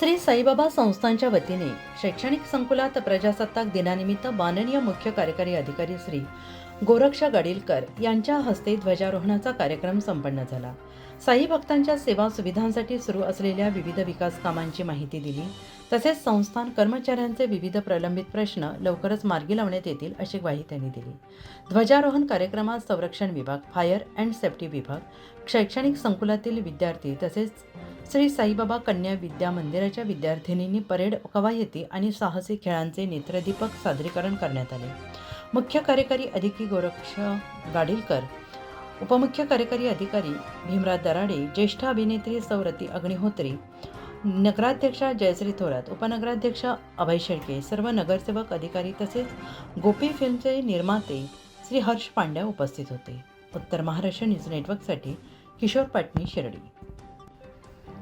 श्री साईबाबा संस्थांच्या वतीने शैक्षणिक संकुलात प्रजासत्ताक दिनानिमित्त माननीय मुख्य कार्यकारी अधिकारी श्री गोरक्षा गडीलकर यांच्या हस्ते ध्वजारोहणाचा कार्यक्रम संपन्न झाला. साई भक्तांच्या सेवा सुविधांसाठी सुरू असलेल्या विविध विकास कामांची माहिती दिली. तसेच संस्थान कर्मचाऱ्यांचे विविध प्रलंबित प्रश्न लवकरच मार्गी लावण्यात येतील अशी ग्वाही त्यांनी दिली. ध्वजारोहण कार्यक्रमात संरक्षण विभाग फायर अँड सेफ्टी विभाग शैक्षणिक संकुलातील विद्यार्थी तसेच श्री साईबाबा कन्या विद्या मंदिराच्या विद्यार्थिनींनी परेड कवायती आणि साहसी खेळांचे नेत्रदीपक सादरीकरण करण्यात आले. मुख्य कार्यकारी अधिकारी गोरक्ष गाडीलकर उपमुख्य कार्यकारी अधिकारी भीमराज दराडे ज्येष्ठ अभिनेत्री सौरती अग्निहोत्री नगराध्यक्षा जयश्री थोरात उपनगराध्यक्ष अभय शेळके सर्व नगरसेवक अधिकारी तसेच गोपी फिल्मचे निर्माते श्री हर्ष पांड्या उपस्थित होते. उत्तर महाराष्ट्र न्यूज नेटवर्कसाठी किशोर पाटणी शिर्डी.